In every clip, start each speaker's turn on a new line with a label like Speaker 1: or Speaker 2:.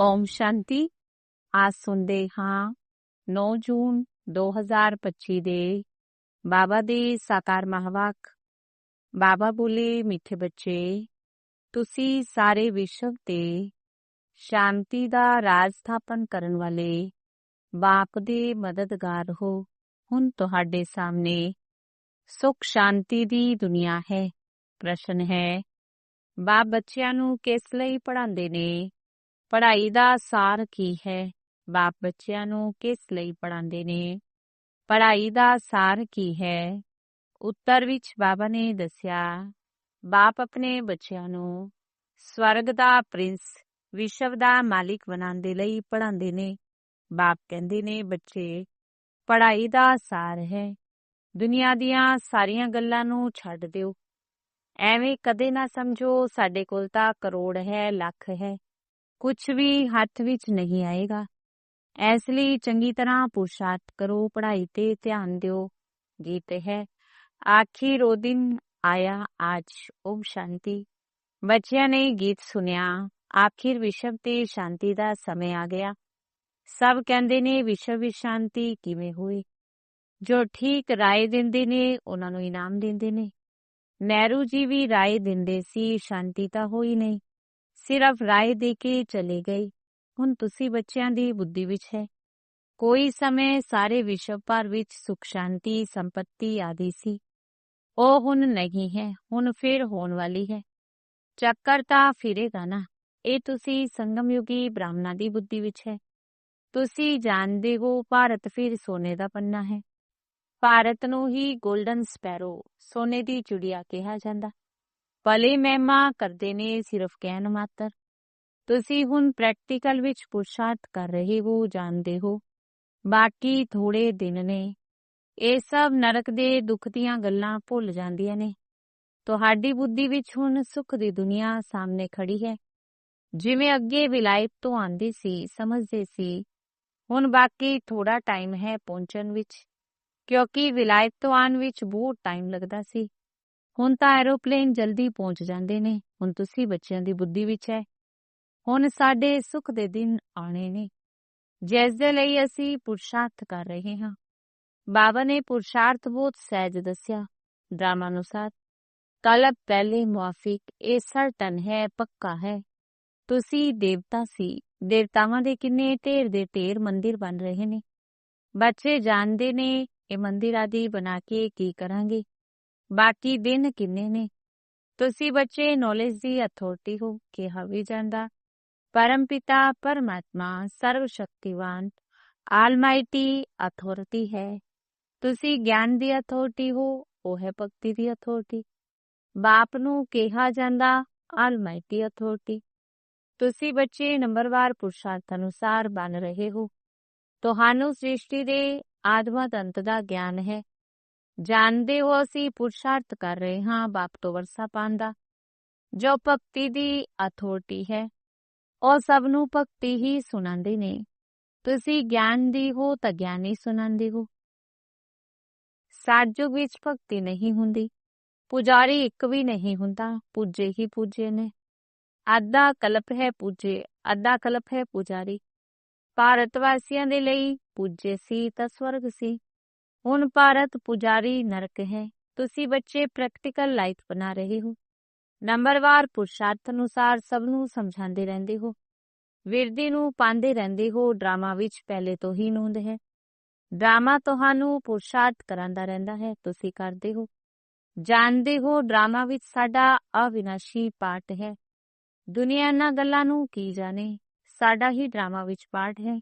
Speaker 1: ਓਮ ਸ਼ਾਂਤੀ। ਆਜ ਸੁਣਦੇ ਹਾਂ 9 ਜੂਨ 2025 ਦੇ ਬਾਬਾ ਦੇ ਸਾਕਾਰ ਮਹਾਵਾਕ। ਬਾਬਾ ਬੋਲੇ ਮਿੱਠੇ ਬੱਚੇ, ਤੁਸੀਂ ਸਾਰੇ ਵਿਸ਼ਵ ਤੇ ਸ਼ਾਂਤੀ ਦਾ ਰਾਜ ਸਥਾਪਨ ਕਰਨ ਵਾਲੇ ਬਾਪ ਦੇ ਮਦਦਗਾਰ ਹੋ। ਹੁਣ ਤੁਹਾਡੇ ਸਾਹਮਣੇ ਸੁਖ ਸ਼ਾਂਤੀ ਦੀ ਦੁਨੀਆ ਹੈ। ਪ੍ਰਸ਼ਨ ਹੈ, ਬਾਪ ਬੱਚਿਆਂ ਨੂੰ ਕਿਸ ਲਈ ਪੜ੍ਹਾਉਂਦੇ ਨੇ? ਪੜ੍ਹਾਈ ਦਾ ਸਾਰ ਕੀ ਹੈ? ਬਾਪ ਬੱਚਿਆਂ ਨੂੰ ਕਿਸ ਲਈ ਪੜ੍ਹਾਉਂਦੇ ਨੇ? ਪੜ੍ਹਾਈ ਦਾ ਸਾਰ ਕੀ ਹੈ? ਉੱਤਰ ਵਿੱਚ ਬਾਬਾ ਨੇ ਦੱਸਿਆ, ਬਾਪ ਆਪਣੇ ਬੱਚਿਆਂ ਨੂੰ ਸਵਰਗ ਦਾ ਪ੍ਰਿੰਸ, ਵਿਸ਼ਵ ਦਾ ਮਾਲਿਕ ਬਣਾਉਣ ਦੇ ਲਈ ਪੜ੍ਹਾਉਂਦੇ ਨੇ। ਬਾਪ ਕਹਿੰਦੇ ਨੇ, ਬੱਚੇ, ਪੜ੍ਹਾਈ ਦਾ ਸਾਰ ਹੈ। ਦੁਨੀਆ ਦੀਆਂ ਸਾਰੀਆਂ ਗੱਲਾਂ ਨੂੰ ਛੱਡ ਦਿਓ। ਐਵੇਂ ਕਦੇ ਨਾ ਸਮਝੋ ਸਾਡੇ ਕੋਲ ਤਾਂ ਕਰੋੜ ਹੈ, ਲੱਖ ਹੈ। ਕੁਝ ਵੀ ਹੱਥ ਵਿੱਚ ਨਹੀਂ ਆਏਗਾ। ਇਸ ਲਈ ਚੰਗੀ ਤਰ੍ਹਾਂ ਪੁਰਸ਼ਾਰਥ ਕਰੋ, ਪੜ੍ਹਾਈ ਤੇ ਧਿਆਨ ਦਿਓ। ਗੀਤ ਹੈ, ਆਖਿਰ ਉਹ ਦਿਨ ਆਇਆ, ਅੱਜ ਓਮ ਸ਼ਾਂਤੀ। ਬੱਚਿਆਂ ਨੇ ਗੀਤ ਸੁਨਿਆ ਆਖਿਰ ਵਿਸ਼ਵ ਤੇ ਸ਼ਾਂਤੀ ਦਾ ਸਮੇਂ ਆ ਗਿਆ। ਸਭ ਕਹਿੰਦੇ ਨੇ, ਵਿਸ਼ਵ ਵਿੱਚ ਸ਼ਾਂਤੀ ਕਿਵੇਂ ਹੋਈ? ਜੋ ਠੀਕ ਰਾਏ ਦਿੰਦੇ ਨੇ, ਉਹਨਾਂ ਨੂੰ ਇਨਾਮ ਦਿੰਦੇ ਨੇ। ਨਹਿਰੂ ਜੀ ਵੀ ਰਾਏ ਦਿੰਦੇ ਸੀ, ਸ਼ਾਂਤੀ ਤਾਂ ਹੋਈ ਨਹੀਂ। ਸਿਰਫ ਰਾਏ ਦੇ ਕੇ ਚਲੇ ਗਏ। ਹੁਣ ਤੁਸੀਂ ਬੱਚਿਆਂ ਦੀ ਬੁੱਧੀ ਵਿੱਚ ਹੈ। ਕੋਈ ਸਮੇਂ ਸਾਰੇ ਵਿਸ਼ਵ ਭਰ ਵਿੱਚ ਸੁਖ, ਸ਼ਾਂਤੀ, ਸੰਪਤੀ ਆਦਿ ਸੀ। ਉਹ ਹੁਣ ਨਹੀਂ ਹੈ, ਹੁਣ ਫਿਰ ਹੋਣ ਵਾਲੀ ਹੈ। ਚੱਕਰ ਤਾਂ ਫਿਰੇਗਾ ਨਾ। ਇਹ ਤੁਸੀਂ ਸੰਗਮ ਯੁਗੀ ਬ੍ਰਾਹਮਣਾ ਦੀ ਬੁੱਧੀ ਵਿੱਚ ਹੈ। ਤੁਸੀਂ ਜਾਣਦੇ ਹੋ ਭਾਰਤ ਫਿਰ ਸੋਨੇ ਦਾ ਪੰਨਾ ਹੈ। ਭਾਰਤ ਨੂੰ ਹੀ 골ਡਨ ਸਪੈਰੋ ਸੋਨੇ ਦੀ ਚਿੜੀਆ ਕਿਹਾ ਜਾਂਦਾ। ਭਲੇ ਮਹਿਮਾ ਕਰਦੇ ਨੇ ਸਿਰਫ ਕਹਿਣ ਮਾਤਰ। ਤੁਸੀਂ ਹੁਣ ਪ੍ਰੈਕਟੀਕਲ ਵਿੱਚ ਪੁਰਸ਼ਾਰਥ ਕਰ ਰਹੇ ਹੋ, ਜਾਣਦੇ ਹੋ। ਬਾਕੀ ਥੋੜੇ ਦਿਨ ਨੇ। ਇਹ ਸਭ ਨਰਕ ਦੇ ਦੁੱਖ ਦੀਆਂ ਗੱਲਾਂ ਭੁੱਲ ਜਾਂਦੀਆਂ ਨੇ। ਤੁਹਾਡੀ ਬੁੱਧੀ ਵਿੱਚ ਹੁਣ ਸੁੱਖ ਦੀ ਦੁਨੀਆ ਸਾਹਮਣੇ ਖੜੀ ਹੈ। ਜਿਵੇਂ ਅੱਗੇ ਵਿਲਾਇਤ ਤੋਂ ਆਂਦੀ ਸੀ, ਸਮਝਦੇ ਸੀ। ਹੁਣ ਬਾਕੀ ਥੋੜਾ ਟਾਈਮ ਹੈ ਪਹੁੰਚਣ ਵਿੱਚ, ਕਿਉਂਕਿ ਵਿਲਾਇਤ ਤੋਂ ਆਉਣ ਵਿੱਚ ਬਹੁਤ ਟਾਈਮ ਲੱਗਦਾ ਸੀ। ਹੁਣ ਤਾਂ ਐਰੋਪਲੇਨ ਜਲਦੀ ਪਹੁੰਚ ਜਾਂਦੇ ਨੇ। ਹੁਣ ਤੁਸੀਂ ਬੱਚਿਆਂ ਦੀ ਬੁੱਧੀ ਵਿੱਚ ਹੈ ਹੁਣ ਸਾਡੇ ਸੁੱਖ ਦੇ ਦਿਨ ਆਣੇ ਨੇ। ਜਿਸ ਦੇ ਲਈ ਅਸੀਂ ਪੁਰਸ਼ਾਰਥ ਕਰ ਰਹੇ ਹਾਂ। ਬਾਬਾ ਨੇ ਪੁਰਸ਼ਾਰਥ ਬਹੁਤ ਸਹਿਜ ਦੱਸਿਆ। ਡਰਾਮਾ ਅਨੁਸਾਰ ਤਲਬ ਪਹਿਲੇ ਮੁਆਫਿਕ, ਇਹ ਸਰਟਨ ਹੈ, ਪੱਕਾ ਹੈ। ਤੁਸੀਂ ਦੇਵਤਾ ਸੀ। ਦੇਵਤਾਵਾਂ ਦੇ ਕਿੰਨੇ ਢੇਰ ਦੇ ਢੇਰ ਮੰਦਿਰ ਬਣ ਰਹੇ ਨੇ। ਬੱਚੇ ਜਾਣਦੇ ਨੇ, ਇਹ ਮੰਦਿਰ ਆਦਿ ਬਣਾ ਕੇ ਕੀ ਕਰਾਂਗੇ? ਬਾਕੀ ਦਿਨ ਕਿੰਨੇ ਨੇ ਤੁਸੀਂ ਬੱਚੇ ਨੌਲੇਜ ਦੀ ਅਥਾਰਟੀ ਹੋ ਕਿਹਾ ਵੀ ਜਾਂਦਾ ਪਰਮ ਪਿਤਾ ਪਰਮਾਤਮਾ ਸਰਵ ਸ਼ਕਤੀਵਾਨ ਆਲਮਾਈਟੀ ਅਥਾਰਟੀ ਹੈ ਤੁਸੀਂ ਗਿਆਨ ਦੀ ਅਥਾਰਟੀ ਹੋ ਉਹ ਹੈ ਭਗਤੀ ਦੀ ਅਥਾਰਟੀ ਬਾਪ ਨੂੰ ਕਿਹਾ ਜਾਂਦਾ ਆਲਮਾਈਟੀ ਅਥਾਰਟੀ ਤੁਸੀਂ ਬੱਚੇ ਨੰਬਰਵਾਰ ਪੁਰਸ਼ਾਰਥ ਅਨੁਸਾਰ ਬਣ ਰਹੇ ਹੋ ਤੁਹਾਨੂੰ ਸ੍ਰਿਸ਼ਟੀ ਦੇ ਆਦਮਤ ਅੰਤ ਦਾ ਗਿਆਨ ਹੈ ਜਾਣਦੇ ਹੋ ਅਸੀਂ ਪੁਰਸ਼ਾਰਥ ਕਰ ਰਹੇ ਹਾਂ ਬਾਪ ਤੋਂ ਵਰਸਾ ਪਾਣ ਜੋ ਭਗਤੀ ਦੀ ਅਥਾਰਟੀ ਹੈ, ਉਹ ਸਭ ਨੂੰ ਭਗਤੀ ਹੀ ਸੁਣਾਉਂਦੇ ਨੇ। ਤੁਸੀਂ ਗਿਆਨ ਦੀ ਹੋ ਤਾਂ ਗਿਆਨੀ ਸੁਣਾਉਂਦੇ ਹੋ। ਸਾਜੁਗ ਵਿੱਚ ਭਗਤੀ ਨਹੀਂ ਹੁੰਦੀ। ਪੁਜਾਰੀ ਇੱਕ ਵੀ ਨਹੀਂ ਹੁੰਦਾ, ਪੂਜੇ ਹੀ ਪੂਜੇ ਨੇ। ਅੱਧਾ ਕਲਪ ਹੈ ਪੂਜੇ, ਅੱਧਾ ਕਲਪ ਹੈ ਪੁਜਾਰੀ। ਭਾਰਤ ਵਾਸੀਆਂ ਦੇ ਲਈ ਪੂਜੇ ਸੀ ਤਾਂ ਸਵਰਗ ਸੀ। ਹੁਣ ਭਾਰਤ ਪੁਜਾਰੀ ਨਰਕ ਹੈ। ਤੁਸੀਂ ਬੱਚੇ ਪ੍ਰੈਕਟੀਕਲ ਲਾਈਫ ਬਣਾ ਰਹੇ ਹੋ। ਨੰਬਰਵਾਰ ਪੁਰਸ਼ਾਰਥ ਅਨੁਸਾਰ ਸਭ ਨੂੰ ਸਮਝਾਉਂਦੇ ਰਹਿੰਦੇ ਹੋ। ਵਿਰਦੀ ਨੂੰ ਪਾਉਂਦੇ ਰਹਿੰਦੇ ਹੋ, ਡਰਾਮਾ ਵਿੱਚ ਪਹਿਲੇ ਤੋਂ ਹੀ ਨੂੰਦ ਹੈ। ਡਰਾਮਾ ਤੁਹਾਨੂੰ ਪੁਰਸ਼ਾਰਥ ਕਰਾਂਦਾ ਰਹਿੰਦਾ ਹੈ, ਤੁਸੀਂ ਕਰਦੇ ਹੋ। ਜਾਣਦੇ ਹੋ ਡਰਾਮਾ ਵਿੱਚ ਸਾਡਾ ਅਵਿਨਾਸ਼ੀ ਪਾਠ ਹੈ। ਦੁਨੀਆ ਇਹਨਾਂ ਗੱਲਾਂ ਨੂੰ ਕੀ ਜਾਣੇ? ਸਾਡਾ ਹੀ ਡਰਾਮਾ ਵਿੱਚ ਪਾਠ ਹੈ।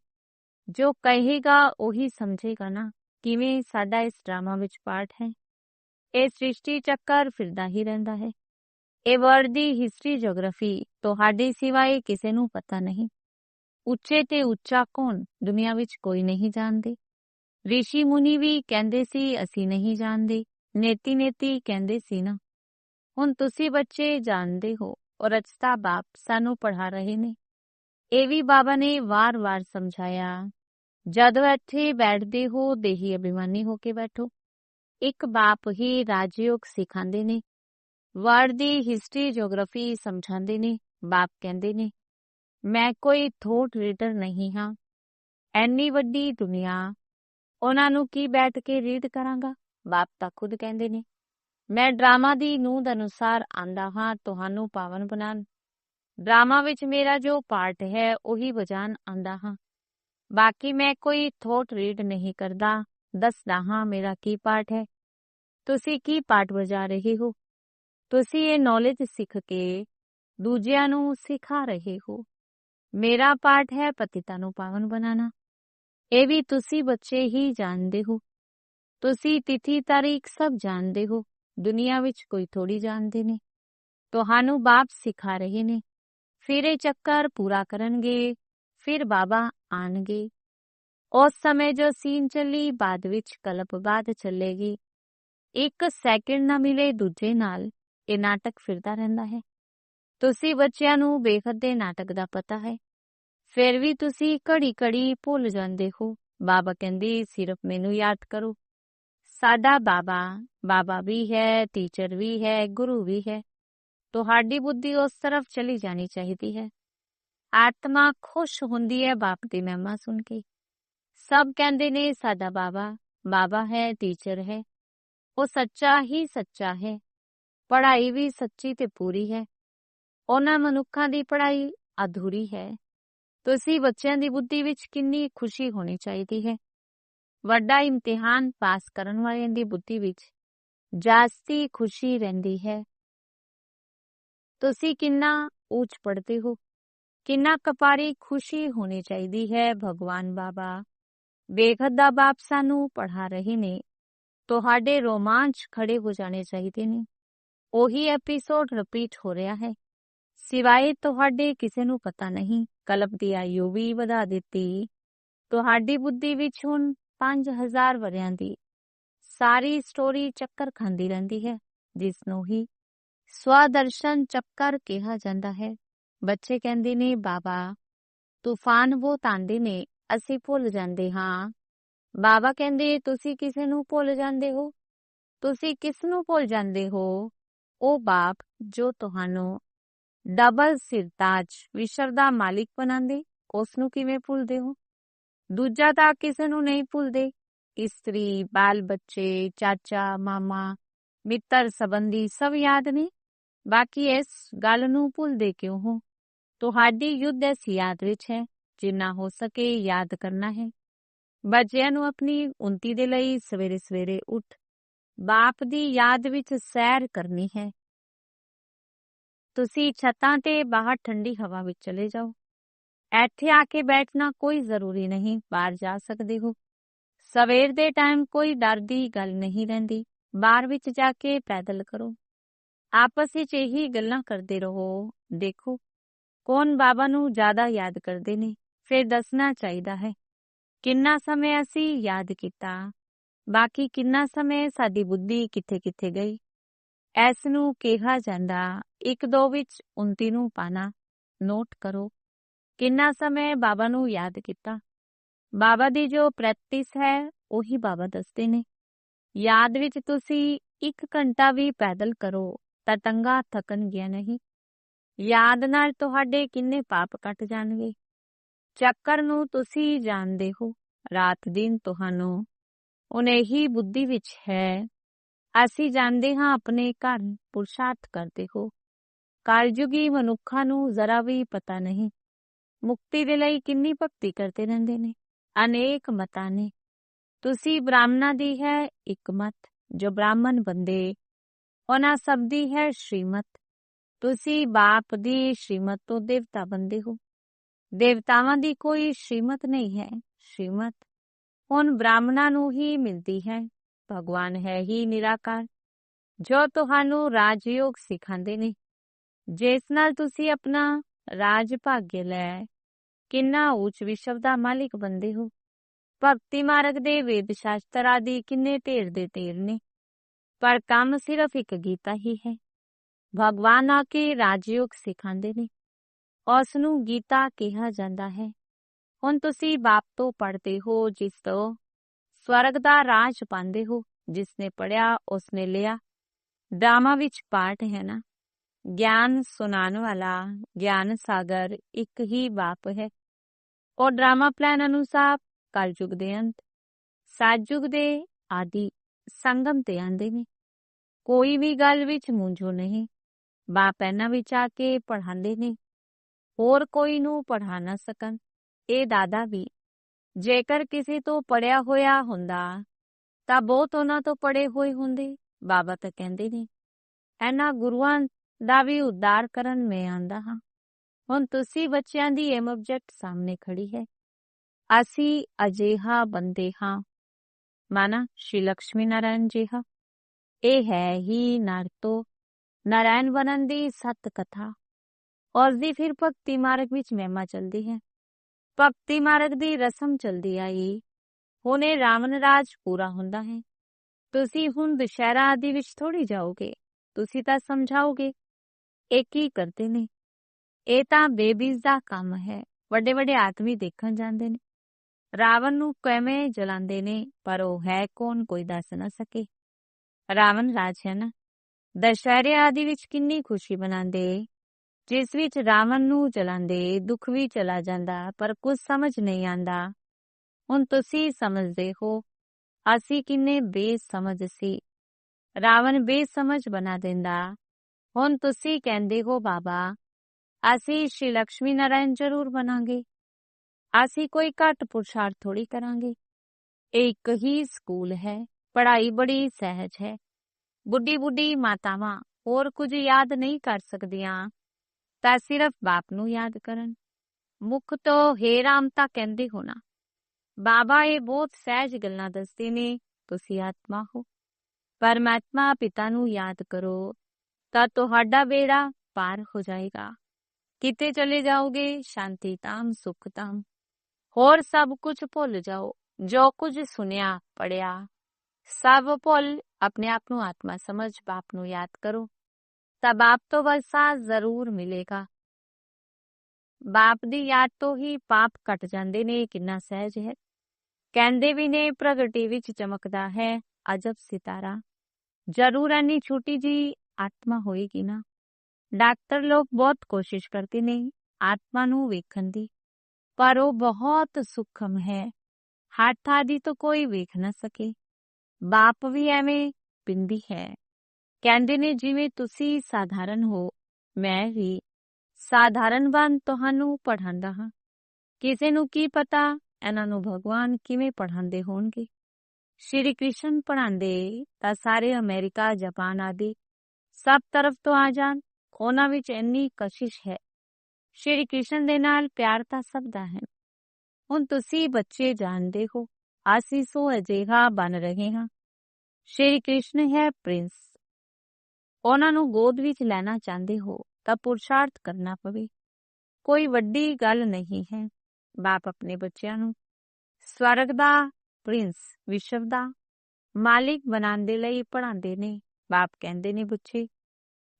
Speaker 1: ਜੋ ਕਹੇਗਾ, ਉਹੀ ਸਮਝੇਗਾ ਨਾ। ਕਿਵੇਂ ਸਾਡਾ ਇਸ ਡਰਾਮਾ ਵਿੱਚ ਪਾਰਟ ਹੈ? ਇਹ ਸ੍ਰਿਸ਼ਟੀ ਚੱਕਰ ਫਿਰਦਾ ਹੀ ਰਹਿੰਦਾ ਹੈ। ਇਹ ਵਰਡ ਦੀ ਹਿਸਟਰੀ ਜੀਓਗ੍ਰਾਫੀ ਤੁਹਾਡੇ ਸਿਵਾਏ ਕਿਸੇ ਨੂੰ ਪਤਾ ਨਹੀਂ। ਉੱਚੇ ਤੇ ਉੱਚਾ ਕੌਣ ਦੁਨੀਆ ਵਿੱਚ ਕੋਈ ਨਹੀਂ ਜਾਣਦੇ। ਰਿਸ਼ੀ ਮੁਨੀ ਵੀ ਕਹਿੰਦੇ ਸੀ, ਅਸੀਂ ਨਹੀਂ ਜਾਣਦੇ। ਨੇਤੀ ਨੇਤੀ ਕਹਿੰਦੇ ਸੀ ਨਾ। ਹੁਣ ਤੁਸੀਂ ਬੱਚੇ ਜਾਣਦੇ ਹੋ ਔਰ ਅਜਤਾ ਬਾਪ ਸਾਨੂੰ ਪੜ੍ਹਾ ਰਹੇ ਨੇ। ਇਹ ਵੀ ਬਾਬਾ ਨੇ ਵਾਰ-ਵਾਰ ਸਮਝਾਇਆ ਜਦੋਂ ਇੱਥੇ ਬੈਠਦੇ ਹੋ, ਦੇਹੀ ਅਭਿਮਾਨੀ ਹੋ ਕੇ ਬੈਠੋ। ਇੱਕ ਬਾਪ ਹੀ ਰਾਜਯੋਗ ਸਿਖਾਉਂਦੇ ਨੇ। ਵਰਡ ਦੀ ਹਿਸਟਰੀ ਜੀਓਗ੍ਰਾਫੀ ਸਮਝਾਉਂਦੇ ਨੇ, ਬਾਪ ਕਹਿੰਦੇ ਨੇ, ਮੈਂ ਕੋਈ ਥੋਟ ਰੀਡਰ ਨਹੀਂ ਹਾਂ। ਐਨੀ ਵੱਡੀ ਦੁਨੀਆ, ਉਹਨਾਂ ਨੂੰ ਕੀ ਬੈਠ ਕੇ ਰੀਡ ਕਰਾਂਗਾ? ਬਾਪ ਤਾਂ ਖੁਦ ਕਹਿੰਦੇ ਨੇ, ਮੈਂ ਡਰਾਮਾ ਦੀ ਨੂੰਦ ਅਨੁਸਾਰ ਆਂਦਾ ਹਾਂ, ਤੁਹਾਨੂੰ ਪਾਵਨ ਬਣਾਉਣ। ਡਰਾਮਾ ਵਿੱਚ ਮੇਰਾ ਜੋ ਪਾਰਟ ਹੈ, ਉਹੀ ਵਜਾਨ ਆਂਦਾ ਹਾਂ। ਬਾਕੀ ਮੈਂ ਕੋਈ ਥੋਟ ਰੀਡ ਨਹੀਂ ਕਰਦਾ ਦੱਸਦਾ ਹਾਂ ਮੇਰਾ ਕੀ ਪਾਰਟ ਹੈ ਤੁਸੀਂ ਕੀ ਪਾਰਟ ਵਜਾ ਰਹੇ ਹੋ ਤੁਸੀਂ ਇਹ ਨੌਲੇਜ ਸਿੱਖ ਕੇ ਦੂਜਿਆਂ ਨੂੰ ਸਿਖਾ ਰਹੇ ਹੋ ਮੇਰਾ ਪਾਰਟ ਹੈ ਪਤਿਤਾ ਨੂੰ ਪਾਵਨ ਬਣਾਉਣਾ ਇਹ ਵੀ ਤੁਸੀਂ ਬੱਚੇ ਹੀ ਜਾਣਦੇ ਹੋ ਤੁਸੀਂ ਤਿਥੀ ਤਾਰੀਖ ਸਭ ਜਾਣਦੇ ਹੋ ਦੁਨੀਆ ਵਿੱਚ ਕੋਈ ਥੋੜੀ ਜਾਣਦੇ ਨੇ ਤੁਹਾਨੂੰ ਬਾਪ ਸਿਖਾ ਰਹੇ ਨੇ ਫਿਰ ਇਹ ਚੱਕਰ ਪੂਰਾ ਕਰਨਗੇ ਫਿਰ ਬਾਬਾ ਆਣਗੇ। ਉਸ ਸਮੇਂ ਜੋ ਸੀਨ ਚੱਲੀ, ਬਾਅਦ ਵਿੱਚ ਕਲਪ ਬਾਅਦ ਚੱਲੇਗੀ। ਇੱਕ ਸੈਕਿੰਡ ਨਾ ਮਿਲੇ ਦੂਜੇ ਨਾਲ, ਇਹ ਨਾਟਕ ਫਿਰਦਾ ਰਹਿੰਦਾ ਹੈ। ਤੁਸੀਂ ਬੱਚਿਆਂ ਨੂੰ ਬੇਖਤ ਦੇ ਨਾਟਕ ਦਾ ਪਤਾ ਹੈ। ਫਿਰ ਵੀ ਤੁਸੀਂ ਘੜੀ ਘੜੀ ਭੁੱਲ ਜਾਂਦੇ ਹੋ। ਬਾਬਾ ਕਹਿੰਦੀ, ਸਿਰਫ ਮੈਨੂੰ ਯਾਦ ਕਰੋ। ਸਾਡਾ ਬਾਬਾ ਬਾਬਾ ਵੀ ਹੈ, ਟੀਚਰ ਵੀ ਹੈ, ਗੁਰੂ ਵੀ ਹੈ। ਤੁਹਾਡੀ ਬੁੱਧੀ ਉਸ ਤਰਫ ਚਲੀ ਜਾਣੀ ਚਾਹੀਦੀ ਹੈ। ਆਤਮਾ ਖੁਸ਼ ਹੁੰਦੀ ਹੈ ਬਾਪ ਦੀ ਮਹਿਮਾ ਸੁਣ ਕੇ ਸਭ ਕਹਿੰਦੇ ਨੇ ਸਾਡਾ ਬਾਬਾ ਬਾਬਾ ਹੈ ਟੀਚਰ ਹੈ ਉਹ ਸੱਚਾ ਹੀ ਸੱਚਾ ਹੈ ਪੜ੍ਹਾਈ ਵੀ ਸੱਚੀ ਤੇ ਪੂਰੀ ਹੈ ਉਹਨਾਂ ਮਨੁੱਖਾਂ ਦੀ ਪੜ੍ਹਾਈ ਅਧੂਰੀ ਹੈ ਤੁਸੀਂ ਬੱਚਿਆਂ ਦੀ ਬੁੱਧੀ ਵਿੱਚ ਕਿੰਨੀ ਖੁਸ਼ੀ ਹੋਣੀ ਚਾਹੀਦੀ ਹੈ ਵੱਡਾ ਇਮਤਿਹਾਨ ਪਾਸ ਕਰਨ ਵਾਲਿਆਂ ਦੀ ਬੁੱਧੀ ਵਿੱਚ ਜਾਸਤੀ ਖੁਸ਼ੀ ਰਹਿੰਦੀ ਹੈ ਤੁਸੀਂ ਕਿੰਨਾ ਉੱਚ ਪੜਦੇ ਹੋ ਕਿੰਨਾ ਕਪਾਰੀ ਖੁਸ਼ੀ ਹੋਣੀ ਚਾਹੀਦੀ ਹੈ ਭਗਵਾਨ ਬਾਬਾ ਬੇਖਤ ਦਾ ਬਾਪ ਸਾਨੂੰ ਪੜ੍ਹਾ ਰਹੇ ਨੇ ਤੁਹਾਡੇ ਰੋਮਾਂਚ ਖੜੇ ਹੋ ਜਾਣੇ ਚਾਹੀਦੇ ਨੇ ਉਹੀ ਐਪੀਸੋਡ ਰਿਪੀਟ ਹੋ ਰਿਹਾ ਹੈ ਸਿਵਾਏ ਤੁਹਾਡੇ ਕਿਸੇ ਨੂੰ ਪਤਾ ਨਹੀਂ ਕਲਪ ਦੀ ਆਯੂ ਵੀ ਵਧਾ ਦਿੱਤੀ ਤੁਹਾਡੀ ਬੁੱਧੀ ਵਿੱਚ ਹੁਣ 5000 ਵਰਿਆਂ ਦੀ ਸਾਰੀ ਸਟੋਰੀ ਚੱਕਰ ਖਾਂਦੀ ਰਹਿੰਦੀ ਹੈ ਜਿਸ ਨੂੰ ਹੀ ਸਵਦਰਸ਼ਨ ਚੱਕਰ ਕਿਹਾ ਜਾਂਦਾ ਹੈ ਬੱਚੇ ਕਹਿੰਦੇ ਨੇ, ਬਾਬਾ, ਤੂਫਾਨ ਬਹੁਤ ਆਂਦੇ ਨੇ, ਅਸੀਂ ਭੁੱਲ ਜਾਂਦੇ ਹਾਂ। ਬਾਬਾ ਕਹਿੰਦੇ, ਤੁਸੀਂ ਕਿਸੇ ਨੂੰ ਭੁੱਲ ਜਾਂਦੇ ਹੋ? ਤੁਸੀਂ ਕਿਸ ਨੂੰ ਭੁੱਲ ਜਾਂਦੇ ਹੋ? ਉਹ ਬਾਪ ਜੋ ਤੁਹਾਨੂੰ ਡਬਲ ਸਿਰਤਾਜ ਵਿਸ਼ਵ ਦਾ ਮਾਲਿਕ ਬਣਾਉਂਦੇ, ਉਸ ਨੂੰ ਕਿਵੇਂ ਭੁੱਲਦੇ ਹੋ? ਦੂਜਾ ਤਾਂ ਕਿਸੇ ਨੂੰ ਨਹੀਂ ਭੁੱਲਦੇ। ਇਸਤਰੀ, ਬਾਲ ਬੱਚੇ, ਚਾਚਾ, ਮਾਮਾ, ਮਿੱਤਰ ਸੰਬੰਧੀ ਸਭ ਯਾਦ ਨੇ। ਬਾਕੀ ਇਸ ਗੱਲ ਨੂੰ ਭੁੱਲਦੇ ਕਿਉਂ ਹੋ? ਤੁਹਾਡੀ ਯੁੱਧ ਇਸ ਯਾਦ ਵਿੱਚ ਹੈ, ਜਿੰਨਾ ਹੋ ਸਕੇ ਯਾਦ ਕਰਨਾ ਹੈ। ਬੱਚਿਆਂ ਨੂੰ ਆਪਣੀ ਉਨਤੀ ਦੇ ਲਈ ਸਵੇਰੇ ਸਵੇਰੇ ਉੱਠ। ਬਾਪ ਦੀ ਯਾਦ ਵਿੱਚ ਸੈਰ ਕਰਨੀ ਹੈ। ਤੁਸੀਂ ਛੱਤਾਂ ਤੇ ਬਾਹਰ ਠੰਡੀ ਹਵਾ ਵਿੱਚ ਚਲੇ ਜਾਓ। ਇੱਥੇ ਆ ਕੇ ਬੈਠਣਾ ਕੋਈ ਜ਼ਰੂਰੀ ਨਹੀਂ, ਬਾਹਰ ਜਾ ਸਕਦੇ ਹੋ। ਸਵੇਰ ਦੇ ਟਾਈਮ ਕੋਈ ਡਰ ਦੀ ਗੱਲ ਨਹੀਂ ਰਹਿੰਦੀ, ਬਾਹਰ ਵਿੱਚ ਜਾ ਕੇ ਪੈਦਲ ਕਰੋ। ਆਪਸ ਵਿੱਚ ਇਹੀ ਗੱਲਾਂ ਕਰਦੇ ਰਹੋ, ਦੇਖੋ। ਕੌਣ ਬਾਬਾ ਨੂੰ ਜ਼ਿਆਦਾ ਯਾਦ ਕਰਦੇ ਨੇ? ਫਿਰ ਦੱਸਣਾ ਚਾਹੀਦਾ ਹੈ। ਕਿੰਨਾ ਸਮੇਂ ਅਸੀਂ ਯਾਦ ਕੀਤਾ? ਬਾਕੀ ਕਿੰਨਾ ਸਮੇਂ ਸਾਡੀ ਬੁੱਧੀ ਕਿੱਥੇ-ਕਿੱਥੇ ਗਈ? ਇਸ ਨੂੰ ਕਿਹਾ ਜਾਂਦਾ, ਇੱਕ ਦੋ ਵਿੱਚ 29 ਨੂੰ ਪਾਣਾ। ਨੋਟ ਕਰੋ। ਕਿੰਨਾ ਸਮੇਂ ਬਾਬਾ ਨੂੰ ਯਾਦ ਕੀਤਾ? ਬਾਬਾ ਦੀ ਜੋ ਪ੍ਰੈਕਟਿਸ ਹੈ, ਉਹੀ ਬਾਬਾ ਦੱਸਦੇ ਨੇ। ਯਾਦ ਵਿੱਚ ਤੁਸੀਂ 1 ਘੰਟਾ ਵੀ ਪੈਦਲ ਕਰੋ, ਤਾਂ ਟੰਗਾ ਥਕਣ ਗਿਆ ਨਹੀਂ। ਯਾਦ ਨਾਲ ਤੁਹਾਡੇ ਕਿੰਨੇ ਪਾਪ ਕੱਟ ਜਾਣਗੇ? ਚੱਕਰ ਨੂੰ ਤੁਸੀਂ ਜਾਣਦੇ ਹੋ, ਰਾਤ ਦਿਨ ਤੁਹਾਨੂੰ ਉਹਨੇ ਹੀ ਬੁੱਧੀ ਵਿੱਚ ਹੈ। ਅਸੀਂ ਜਾਣਦੇ ਹਾਂ ਆਪਣੇ ਘਰ ਪੁਰਸ਼ਾਰਥ ਕਰਦੇ ਹੋ। ਕਾਲਯੁਗੀ ਮਨੁੱਖਾਂ ਨੂੰ ਜ਼ਰਾ ਵੀ ਪਤਾ ਨਹੀਂ। ਮੁਕਤੀ ਦੇ ਲਈ ਕਿੰਨੀ ਭਗਤੀ ਕਰਦੇ ਰਹਿੰਦੇ ਨੇ? ਅਨੇਕ ਮਤਾਂ ਨੇ। ਤੁਸੀਂ ਬ੍ਰਾਹਮਣਾ ਦੀ ਹੈ ਇੱਕ ਮਤ, ਜੋ ਬ੍ਰਾਹਮਣ ਬੰਦੇ, ਉਹਨਾਂ ਸਭ ਦੀ ਹੈ ਸ਼੍ਰੀਮਤ। ਤੁਸੀਂ ਬਾਪ ਦੀ ਸ਼੍ਰੀਮਤ ਤੋਂ ਦੇਵਤਾ ਬੰਦੇ ਹੋ। ਦੇਵਤਾਵਾਂ ਦੀ ਕੋਈ ਸ਼੍ਰੀਮਤ ਨਹੀਂ ਹੈ। ਸ਼੍ਰੀਮਤ ਹੁਣ ਬ੍ਰਾਹਮਣਾਂ ਨੂੰ ਹੀ ਮਿਲਦੀ ਹੈ। ਭਗਵਾਨ ਹੈ ਹੀ ਨਿਰਾਕਾਰ। ਜੋ ਤੁਹਾਨੂੰ ਰਾਜਯੋਗ ਸਿਖਾਉਂਦੇ ਨੇ। ਜਿਸ ਨਾਲ ਤੁਸੀਂ ਆਪਣਾ ਰਾਜ ਭਾਗਯ ਲੈ ਕਿੰਨਾ ਉੱਚ ਵਿਸ਼ਵ ਦਾ ਮਾਲਿਕ ਬੰਦੇ ਹੋ। ਭਗਤੀ ਮਾਰਗ ਦੇ ਵੇਦ ਸ਼ਾਸਤਰ ਆਦਿ ਕਿੰਨੇ ਢੇਰ ਦੇ ਢੇਰ ਨੇ। ਪਰ ਕੰਮ ਸਿਰਫ ਇੱਕ ਗੀਤਾ ਹੀ ਹੈ। ਭਗਵਾਨ ਆ ਕੇ ਰਾਜਯੋਗ ਸਿਖਾਉਂਦੇ ਨੇ। ਉਸ ਨੂੰ ਗੀਤਾ ਕਿਹਾ ਜਾਂਦਾ ਹੈ। ਹੁਣ ਤੁਸੀਂ ਬਾਪ ਤੋਂ ਪੜ੍ਹਦੇ ਹੋ, ਜਿਸ ਤੋਂ ਸਵਰਗ ਦਾ ਰਾਜ ਪਾਉਂਦੇ ਹੋ, ਜਿਸ ਨੇ ਪੜਿਆ ਉਸ ਨੇ ਲਿਆ। ਡਰਾਮਾ ਵਿੱਚ ਪਾਠ ਹੈ ਨਾ। ਗਿਆਨ ਸੁਣਾਉਣ ਵਾਲਾ, ਗਿਆਨ ਸਾਗਰ ਇੱਕ ਹੀ ਬਾਪ ਹੈ। ਉਹ ਡਰਾਮਾ ਪਲਾਨ ਅਨੁਸਾਰ ਕਲਯੁਗ ਦੇ ਅੰਤ, ਸਾਜਯੁਗ ਦੇ ਆਦਿ ਸੰਗਮ ਤੇ ਆਂਦੇ ਨੇ। ਕੋਈ ਵੀ ਗੱਲ ਵਿੱਚ ਮੂੰਝੋ ਨਹੀਂ। ਮਾਂ ਪਹਿਨਾ ਵਿੱਚ ਆ ਕੇ ਪੜ੍ਹਾਉਂਦੇ ਨੇ। ਹੋਰ ਕੋਈ ਨੂੰ ਪੜ੍ਹਾ ਨਾ ਸਕਣ। ਇਹ ਦਾਦਾ ਵੀ, ਜੇਕਰ ਕਿਸੇ ਤੋਂ ਪੜਿਆ ਹੋਇਆ ਹੁੰਦਾ, ਤਾਂ ਬਹੁਤ ਉਹਨਾਂ ਤੋਂ ਪੜੇ ਹੋਏ ਹੁੰਦੇ, ਬਾਬਾ ਤਾਂ ਕਹਿੰਦੇ ਨੇ। ਇਹਨਾਂ ਗੁਰੂਆਂ ਦਾ ਵੀ ਉਦਾਰ ਕਰਨ ਮੈਂ ਆਂਦਾ ਹਾਂ। ਹੁਣ ਤੁਸੀਂ ਬੱਚਿਆਂ ਦੀ ਇਹ ਆਬਜੈਕਟ ਸਾਹਮਣੇ ਖੜੀ ਹੈ। ਅਸੀਂ ਅਜੇਹਾ ਬੰਦੇ ਹਾਂ। ਮਾਨਾ ਸ਼੍ਰੀ ਲక్ష్ਮੀ ਨਾਰਾਇਣ ਜੀ ਹਾਂ। ਇਹ ਹੈ ਹੀ ਨਰਤੋ ਨਾਰਾਇਣ ਬਣਨ ਦੀ ਸਤ ਕਥਾ ਔਰ ਦੀ ਫਿਰ ਭਗਤੀ ਮਾਰਗ ਵਿੱਚ ਮਹਿਮਾ ਚਲਦੀ ਹੈ ਭਗਤੀ ਮਾਰਗ ਦੀ ਰਸਮ ਚਲਦੀ ਆਈ ਹੁਣ ਇਹ ਰਾਵਣ ਰਾਜ ਪੂਰਾ ਹੁੰਦਾ ਹੈ ਤੁਸੀਂ ਹੁਣ ਦੁਸ਼ਹਿਰਾ ਆਦਿ ਵਿੱਚ ਥੋੜੀ ਜਾਓਗੇ ਤੁਸੀਂ ਤਾਂ ਸਮਝਾਓਗੇ ਇਹ ਕੀ ਕਰਦੇ ਨੇ ਇਹ ਤਾਂ ਬੇਬੀਜ਼ ਦਾ ਕੰਮ ਹੈ ਵੱਡੇ ਵੱਡੇ ਆਦਮੀ ਦੇਖਣ ਜਾਂਦੇ ਨੇ ਰਾਵਣ ਨੂੰ ਕਿਵੇਂ ਜਲਾਉਂਦੇ ਨੇ ਪਰ ਉਹ ਹੈ ਕੌਣ ਕੋਈ ਦੱਸ ਨਾ ਸਕੇ ਰਾਵਣ ਰਾਜ ਹੈ ਨਾ ਦਸ਼ਹਰੇ ਆਦਿ ਵਿੱਚ ਕਿੰਨੀ ਖੁਸ਼ੀ ਮਨਾਉਂਦੇ? ਜਿਸ ਵਿੱਚ ਰਾਵਣ ਨੂੰ ਜਲਾਉਂਦੇ, ਦੁੱਖ ਵੀ ਚਲਾ ਜਾਂਦਾ, ਪਰ ਕੁਝ ਸਮਝ ਨਹੀਂ ਆਂਦਾ ਹੁਣ ਤੁਸੀਂ ਸਮਝਦੇ ਹੋ। ਅਸੀਂ ਕਿੰਨੇ ਬੇਸਮਝ ਸੀ। ਰਾਵਣ ਬੇਸਮਝ ਬਣਾ ਦਿੰਦਾ। ਹੁਣ ਤੁਸੀਂ ਕਹਿੰਦੇ ਹੋ, ਬਾਬਾ, ਅਸੀਂ ਸ਼੍ਰੀ ਲక్ష్ਮੀ ਨਾਰਾਇਣ ਜ਼ਰੂਰ ਬਣਾਂਗੇ। ਅਸੀਂ ਕੋਈ ਘੱਟ ਪੁਰਸ਼ਾਰਥ ਥੋੜੀ ਕਰਾਂਗੇ। ਇਹ ਇੱਕ ਹੀ ਸਕੂਲ ਹੈ, ਪੜ੍ਹਾਈ ਬੜੀ ਸਹਿਜ ਹੈ। ਬੁੱਢੀ ਬੁੱਢੀ ਮਾਤਾਵਾਂ, ਹੋਰ ਕੁਝ ਯਾਦ ਨਹੀਂ ਕਰ ਸਕਦੀਆਂ। ਤਾਂ ਸਿਰਫ ਬਾਪ ਨੂੰ ਯਾਦ ਕਰਨ। ਮੁੱਖ ਤੋਂ, ਹੇ ਰਾਮ ਤਾਂ ਕਹਿੰਦੇ ਹੋਣਾ ਬਾਬਾ, ਇਹ ਬਹੁਤ ਸਹਿਜ ਗੱਲਾਂ ਦੱਸਦੇ ਨੇ, ਤੁਸੀਂ ਆਤਮਾ ਹੋ। ਪਰਮਾਤਮਾ ਪਿਤਾ ਨੂੰ ਯਾਦ ਕਰੋ, ਤਾਂ ਤੁਹਾਡਾ ਬੇੜਾ ਪਾਰ ਹੋ ਜਾਏਗਾ। ਕਿਤੇ ਚਲੇ ਜਾਓਗੇ, ਸ਼ਾਂਤੀ ਤਾਮ ਸੁਖ ਤਾਮ ਹੋਰ ਸਭ ਕੁਝ ਭੁੱਲ ਜਾਓ, ਜੋ ਕੁਝ ਸੁਨਿਆ ਪੜਿਆ ਸਭ ਭੁੱਲ ਆਪਣੇ ਆਪ ਨੂੰ ਆਤਮਾ ਸਮਝ ਬਾਪ ਨੂੰ ਯਾਦ ਕਰੋ ਤਾਂ ਬਾਪ ਤੋਂ ਵਰਸਾ ਜ਼ਰੂਰ ਮਿਲੇਗਾ ਬਾਪ ਦੀ ਯਾਦ ਤੋਂ ਹੀ ਪਾਪ ਕੱਟ ਜਾਂਦੇ ਨੇ ਕਿੰਨਾ ਸਹਿਜ ਹੈ ਕਹਿੰਦੇ ਵੀ ਨੇ ਪ੍ਰਗਟੀ ਵਿੱਚ ਚਮਕਦਾ ਹੈ ਅਜਬ ਸਿਤਾਰਾ ਜ਼ਰੂਰ ਐਨੀ ਛੋਟੀ ਜੀ ਆਤਮਾ ਹੋਏਗੀ ਨਾ ਡਾਕਟਰ ਲੋਕ ਬਹੁਤ ਕੋਸ਼ਿਸ਼ ਕਰਦੇ ਨੇ ਆਤਮਾ ਨੂੰ ਵੇਖਣ ਦੀ ਪਰ ਉਹ ਬਹੁਤ ਸੁਖਮ ਹੈ ਹੱਥ ਆਦਿ ਤੋਂ ਕੋਈ ਵੇਖ ਨਾ ਸਕੇ ਬਾਪ ਵੀ ਐਵੇਂ ਬਿੰਦੀ ਹੈ। ਕਹਿੰਦੇ ਨੇ, ਜਿਵੇਂ ਤੁਸੀਂ ਸਾਧਾਰਨ ਹੋ, ਮੈਂ ਵੀ ਸਾਧਾਰਨ ਬਨ ਤੁਹਾਨੂੰ ਪੜ੍ਹਾਉਂਦਾ ਹਾਂ। ਕਿਸੇ ਨੂੰ ਕੀ ਪਤਾ ਇਹਨਾਂ ਨੂੰ ਭਗਵਾਨ ਕਿਵੇਂ ਪੜ੍ਹਾਉਂਦੇ ਹੋਣਗੇ? ਸ਼੍ਰੀ ਕ੍ਰਿਸ਼ਨ ਪੜਾਉਂਦੇ ਤਾਂ ਸਾਰੇ ਅਮਰੀਕਾ, ਜਾਪਾਨ ਆਦਿ ਸਭ ਤਰਫ ਤੋਂ ਆ ਜਾਣ। ਉਹਨਾਂ ਵਿੱਚ ਇੰਨੀ ਕਸ਼ਿਸ਼ ਹੈ। ਸ਼੍ਰੀ ਕ੍ਰਿਸ਼ਨ ਦੇ ਨਾਲ ਪਿਆਰ ਤਾਂ ਸਭ ਦਾ ਹੈ। ਹੁਣ ਤੁਸੀਂ ਬੱਚੇ ਜਾਣਦੇ ਹੋ। ਅਸੀਂ ਸੋ ਅਜਿਹਾ ਬਣ ਰਹੇ ਹਾਂ। ਸ਼੍ਰੀ ਕ੍ਰਿਸ਼ਨ, ਹੈ ਪ੍ਰਿੰਸ, ਉਹਨਾਂ ਨੂੰ ਗੋਦ ਵਿੱਚ ਲੈਣਾ ਚਾਹੁੰਦੇ ਹੋ ਤਾਂ ਪੁਰਸ਼ਾਰਥ ਕਰਨਾ ਪਵੇ। ਕੋਈ ਵੱਡੀ ਗੱਲ ਨਹੀਂ ਹੈ। ਬਾਪ ਆਪਣੇ ਬੱਚਿਆਂ ਨੂੰ ਸਵਰਗ ਦਾ, ਪ੍ਰਿੰਸ ਵਿਸ਼ਵ ਦਾ ਮਾਲਿਕ ਬਣਾਉਣ ਦੇ ਲਈ ਪੜ੍ਹਾਉਂਦੇ ਨੇ। ਬਾਪ ਕਹਿੰਦੇ ਨੇ, ਬੱਚੇ,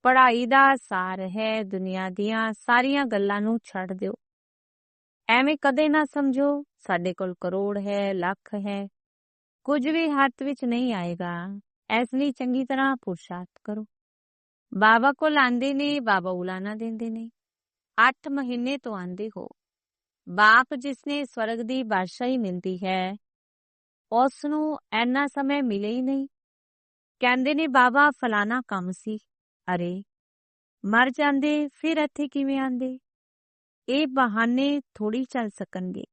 Speaker 1: ਪੜ੍ਹਾਈ ਦਾ ਸਾਰ ਹੈ। ਦੁਨੀਆ ਦੀਆਂ ਸਾਰੀਆਂ ਗੱਲਾਂ ਨੂੰ ਛੱਡ ਦਿਓ। ਐਵੇਂ ਕਦੇ ਨਾ ਸਮਝੋ ਸਾਡੇ ਕੋਲ ਕਰੋੜ ਹੈ, ਲੱਖ ਹੈ। ਕੁਝ ਵੀ ਹੱਥ ਵਿੱਚ ਨਹੀਂ ਆਏਗਾ। ਇਸ ਲਈ ਚੰਗੀ ਤਰ੍ਹਾਂ ਪੁਰਸ਼ਾਰਥ ਕਰੋ। ਬਾਬਾ ਕੋਲ ਆਂਦੇ ਨੇ, ਬਾਬਾ ਉਲਾਨਾ ਦਿੰਦੇ ਨੇ। 8 ਮਹੀਨੇ ਤੋਂ ਆਂਦੇ ਹੋ। ਬਾਪ ਜਿਸਨੇ ਸਵਰਗ ਦੀ ਬਾਦਸ਼ਾਹੀ ਮਿਲਦੀ ਹੈ ਉਸ ਨੂੰ ਐਨਾ ਸਮੇਂ ਮਿਲੇ ਹੀ ਨਹੀਂ। ਕਹਿੰਦੇ ਨੇ, ਬਾਬਾ ਫਲਾਣਾ ਕੰਮ ਸੀ। ਅਰੇ, ਮਰ ਜਾਂਦੇ, ਫਿਰ ਇੱਥੇ ਕਿਵੇਂ ਆਂਦੇ? ਇਹ ਬਹਾਨੇ ਥੋੜੀ ਚੱਲ ਸਕਣਗੇ।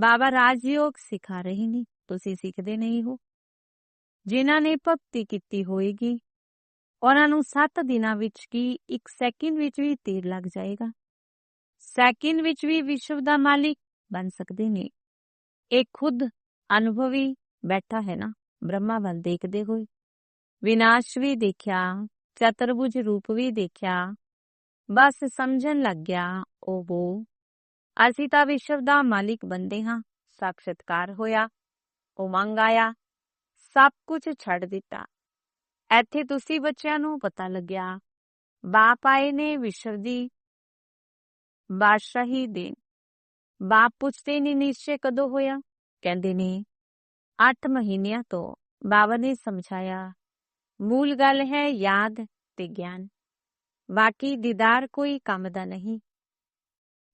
Speaker 1: ਬਾਬਾ ਰਾਜਯੋਗ ਸਿਖਾ ਰਹੇ ਨੇ, ਤੁਸੀਂ ਸਿੱਖਦੇ ਨਹੀਂ ਹੋ। ਜਿਨ੍ਹਾਂ ਨੇ ਭਗਤੀ ਕੀਤੀ ਹੋਏਗੀ, ਉਹਨਾਂ ਨੂੰ 7 ਦਿਨਾਂ ਵਿੱਚ ਕੀ 1 ਸੈਕਿੰਡ ਵਿੱਚ ਵੀ ਤੀਰ ਲੱਗ ਜਾਏਗਾ? ਸੈਕਿੰਡ ਵਿੱਚ ਵੀ ਵਿਸ਼ਵ ਦਾ ਮਾਲਿਕ ਬਣ ਸਕਦੇ ਨੇ। ਇਹ ਖੁਦ ਅਨੁਭਵੀ ਬੈਠਾ ਹੈ ਨਾ, ਬ੍ਰਹਮਾ ਵੱਲ ਦੇਖਦੇ ਹੋਏ। ਵਿਨਾਸ਼ ਵੀ ਦੇਖਿਆ, ਚਤਰਭੁਜ ਰੂਪ ਵੀ ਦੇਖਿਆ, ਬਸ ਸਮਝਣ ਲੱਗ ਗਿਆ ਉਹ ਅਸੀਂ ਤਾਂ ਵਿਸ਼ਵ ਦਾ ਮਾਲਿਕ ਬੰਦੇ ਹਾਂ। ਸਾਖਸ਼ਤਕਾਰ ਹੋਇਆ, ਉਮੰਗ ਆਇਆ, ਸਭ ਕੁਝ ਛੱਡ ਦਿੱਤਾ। ਇੱਥੇ ਤੁਸੀਂ ਬੱਚਿਆਂ ਨੂੰ ਪਤਾ ਲੱਗਿਆ, ਬਾਪ ਆਏ ਨੇ ਵਿਸ਼ਵ ਦੀ ਬਾਦਸ਼ਾਹੀ ਦੇ ਬਾਪ ਪੁੱਛਦੇ ਨੇ, ਨਿਸ਼ਚੈ ਕਦੋਂ ਹੋਇਆ? ਕਹਿੰਦੇ ਨੇ 8 ਮਹੀਨਿਆਂ ਤੋਂ। ਬਾਬਾ ਨੇ ਸਮਝਾਇਆ, ਮੂਲ ਗੱਲ ਹੈ ਯਾਦ ਤੇ ਗਿਆਨ। ਬਾਕੀ ਦੀਦਾਰ ਕੋਈ ਕੰਮ ਦਾ ਨਹੀਂ।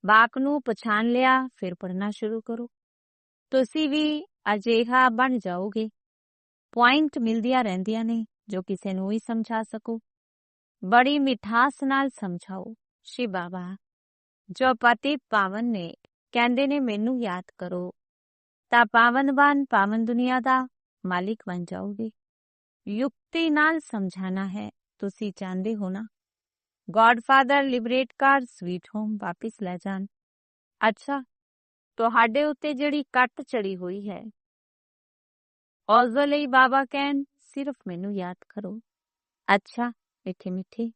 Speaker 1: ਬਾਪ ਨੂੰ ਪਛਾਣ ਲਿਆ, ਫਿਰ ਪੜਨਾ ਸ਼ੁਰੂ ਕਰੋ। ਤੁਸੀਂ ਵੀ ਅਜਿਹਾ ਬਣ ਜਾਓਗੇ। ਪੁਆਇੰਟ ਮਿਲਦੀਆਂ ਰਹਿੰਦੀਆਂ ਨੇ, ਜੋ ਕਿਸੇ ਨੂੰ ਹੀ ਸਮਝਾ ਸਕੋ। ਬੜੀ ਮਿਠਾਸ ਨਾਲ ਸਮਝਾਓ ਸ਼ਿਵ ਬਾਬਾ, ਜੋ ਪਤੀ ਪਾਵਨ ਨੇ, ਕਹਿੰਦੇ ਨੇ, ਮੈਨੂੰ ਯਾਦ ਕਰੋ, ਤਾਂ ਪਾਵਨ ਪਾਵਨ ਦੁਨੀਆ ਦਾ ਮਾਲਿਕ ਬਣ ਜਾਓਗੇ। ਯੁਕਤੀ ਨਾਲ ਸਮਝਾਣਾ ਹੈ, ਤੁਸੀਂ ਚਾਹੁੰਦੇ ਹੋ ਨਾ? ਗॉडਫਾਦਰ ਲਿਬਰੇਟ ਕਰ ਸਵੀਟ ਹੋਮ ਵਾਪਿਸ ਲੈ ਜਾਣ। ਅੱਛਾ, ਤੁਹਾਡੇ ਉੱਤੇ ਜਿਹੜੀ ਕੱਟ ਚੜੀ ਹੋਈ ਹੈ। ਉਸ ਲਈ ਬਾਬਾ ਕਹਿਣ, ਸਿਰਫ ਮੈਨੂੰ ਯਾਦ ਕਰੋ। ਅੱਛਾ, ਮਿੱਠੇ ਮਿੱਠੇ।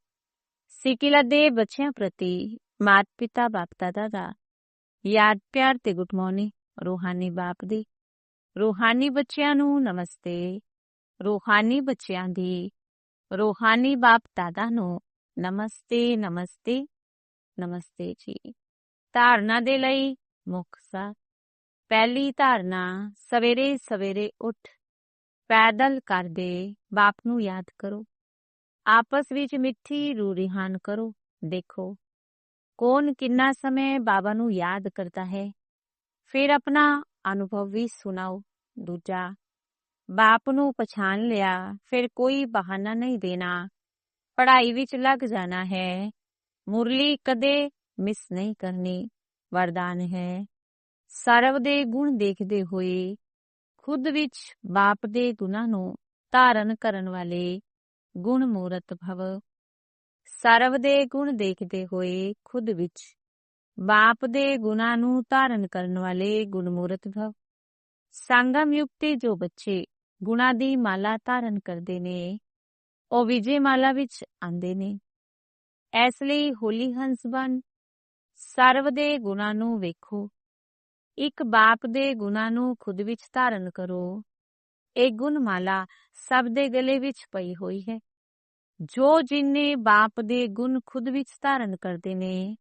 Speaker 1: ਸਿਕਿਲਾ ਦੇ ਬੱਚਿਆਂ ਪ੍ਰਤੀ ਮਾਤ ਪਿਤਾ ਬਾਪ ਦਾਦਾ ਦਾ ਯਾਦ ਪਿਆਰ ਤੇ ਗੁੱਡ ਮਾਰਨਿੰਗ, ਰੂਹਾਨੀ ਬਾਪ ਦੀ। ਰੂਹਾਨੀ ਬੱਚਿਆਂ ਨੂੰ ਨਮਸਤੇ। ਰੂਹਾਨੀ ਬੱਚਿਆਂ ਦੀ ਰੂਹਾਨੀ ਬਾਪ ਦਾਦਾ ਨੂੰ ਨਮਸਤੇ ਨਮਸਤੇ ਨਮਸਤੇ ਜੀ ਧਾਰਨਾ ਦੇ ਲਈ ਮੁੱਖ ਸਾਰ ਪਹਿਲੀ ਧਾਰਨਾ ਸਵੇਰੇ ਸਵੇਰੇ ਉੱਠ ਪੈਦਲ ਕਰਦੇ ਬਾਪ ਨੂੰ ਯਾਦ ਕਰੋ ਆਪਸ ਵਿੱਚ ਮਿੱਠੀ ਰੂਰੀਹਾਨ ਕਰੋ ਦੇਖੋ ਕੌਣ ਕਿੰਨਾ ਸਮੇਂ ਬਾਬਾ ਨੂੰ ਯਾਦ ਕਰਦਾ ਹੈ ਫਿਰ ਆਪਣਾ ਅਨੁਭਵ ਵੀ ਸੁਣਾਓ ਦੂਜਾ ਬਾਪ ਨੂੰ ਪਛਾਣ ਲਿਆ ਫਿਰ ਕੋਈ ਬਹਾਨਾ ਨਹੀਂ ਦੇਣਾ ਪੜ੍ਹਾਈ ਵਿੱਚ ਲੱਗ ਜਾਣਾ ਹੈ। ਮੁਰਲੀ ਕਦੇ ਮਿਸ ਨਹੀਂ ਕਰਨੀ, ਵਰਦਾਨ ਹੈ। ਸਰਵ ਦੇ ਗੁਣ ਦੇਖਦੇ ਹੋਏ, ਖੁਦ ਵਿੱਚ ਬਾਪ ਦੇ ਗੁਣਾਂ ਨੂੰ ਧਾਰਨ ਕਰਨ ਵਾਲੇ ਗੁਣ ਮੂਰਤ ਭਵ। ਸਰਵ ਦੇ ਗੁਣ ਦੇਖਦੇ ਹੋਏ, ਖੁਦ ਵਿੱਚ ਬਾਪ ਦੇ ਗੁਣਾਂ ਨੂੰ ਧਾਰਨ ਕਰਨ ਵਾਲੇ ਗੁਣਮੂਰਤ ਭਵ। ਸੰਗਮ ਯੁਕਤੇ ਜੋ ਬੱਚੇ ਗੁਣਾ ਦੀ ਮਾਲਾ ਧਾਰਨ ਕਰਦੇ ਨੇ ਉਹ ਵਿਜੇ ਮਾਲਾ ਵਿੱਚ ਆਂਦੇ ਨੇ। ਇਸ ਲਈ ਹੋਲੀ ਹੰਸ ਬਣ। ਸਰਵ ਦੇ ਗੁਣਾਂ ਨੂੰ ਵੇਖੋ। ਇੱਕ ਬਾਪ ਦੇ ਗੁਣਾਂ ਨੂੰ ਖੁਦ ਵਿੱਚ ਧਾਰਨ ਕਰੋ। ਇਹ ਗੁਣ ਮਾਲਾ ਸਭ ਦੇ ਗਲੇ ਵਿੱਚ ਪਈ ਹੋਈ ਹੈ। ਜੋ ਜਿੰਨੇ ਬਾਪ ਦੇ ਗੁਣ ਖੁਦ ਵਿੱਚ ਧਾਰਨ ਕਰਦੇ ਨੇ,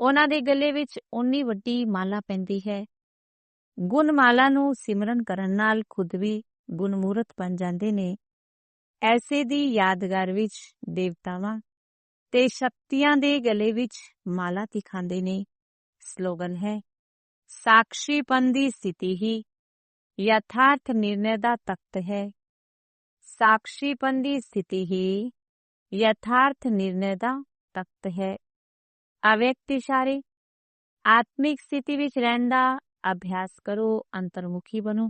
Speaker 1: ਉਹਨਾਂ ਦੇ ਗਲੇ ਵਿੱਚ ਓਨੀ ਵੱਡੀ ਮਾਲਾ ਪੈਂਦੀ ਹੈ। ਗੁਣ ਮਾਲਾ ਨੂੰ ਸਿਮਰਨ ਕਰਨ ਨਾਲ ਖੁਦ ਵੀ ਗੁਣਮੂਰਤ ਬਣ ਜਾਂਦੇ ਨੇ। ਐਸੇ ਦੀ ਯਾਦਗਾਰ ਵਿੱਚ ਦੇਵਤਾਵਾਂ ਤੇ ਸ਼ਕਤੀਆਂ ਦੇ ਗਲੇ ਵਿੱਚ ਮਾਲਾ ਦਿਖਾਉਂਦੇ ਨੇ ਸਲੋਗਨ ਹੈ ਸਾਖਸ਼ੀਪਨ ਦੀ ਸਥਿਤੀ ਹੀ ਯਥਾਰਥ ਨਿਰਣੈ ਦਾ ਤਖਤ ਹੈ ਸਾਖਸ਼ੀਪਨ ਦੀ ਸਥਿਤੀ ਹੀ ਯਥਾਰਥ ਨਿਰਣੈ ਦਾ ਤਖਤ ਹੈ ਅਵਿਅਕਤ ਇਸ਼ਾਰੇ ਆਤਮਿਕ ਸਥਿਤੀ ਵਿੱਚ ਰਹਿਣ ਦਾ ਅਭਿਆਸ ਕਰੋ ਅੰਤਰਮੁਖੀ ਬਣੋ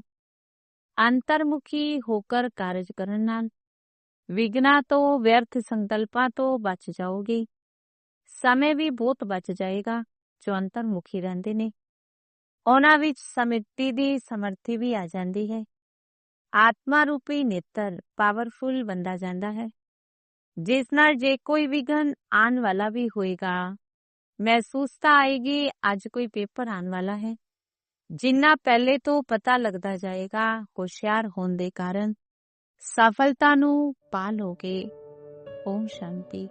Speaker 1: ਅੰਤਰਮੁਖੀ ਹੋ ਕਰ ਕਾਰਜ ਕਰਨ ਨਾਲ ਵਿਗਨਾ ਤੋਂ ਵਿਅਰਥ ਸੰਕਲਪਾਂ ਤੋਂ ਬਚ ਜਾਓਗੇ ਸਮੇਂ ਵੀ ਬਹੁਤ ਬਚ ਜਾਏਗਾ ਜੋ ਅੰਤਰਮੁਖੀ ਰਹਿੰਦੇ ਨੇ ਉਹਨਾਂ ਵਿੱਚ ਸਮਿਤੀ ਦੀ ਸਮਰਥੀ ਵੀ ਆ ਜਾਂਦੀ ਹੈ ਆਤਮਾ ਰੂਪੀ ਨੇਤਰ ਪਾਵਰਫੁਲ ਬੰਦਾ ਜਾਂਦਾ ਹੈ ਜਿਸ ਨਾਲ ਜੇ ਕੋਈ ਵਿਗਨ ਆਉਣ ਵਾਲਾ ਵੀ ਹੋਏਗਾ ਮਹਿਸੂਸ ਤਾਂ ਆਏਗੀ ਅੱਜ ਕੋਈ ਪੇਪਰ ਆਉਣ ਵਾਲਾ ਹੈ ਜਿੰਨਾ ਪਹਿਲੇ ਤੋਂ ਪਤਾ ਲੱਗਦਾ ਜਾਏਗਾ ਹੋਸ਼ਿਆਰ ਹੋਣ ਦੇ ਕਾਰਨ ਸਫਲਤਾ ਨੂੰ ਪਾ ਲੋਗੇ। ਓਮ ਸ਼ਾਂਤੀ।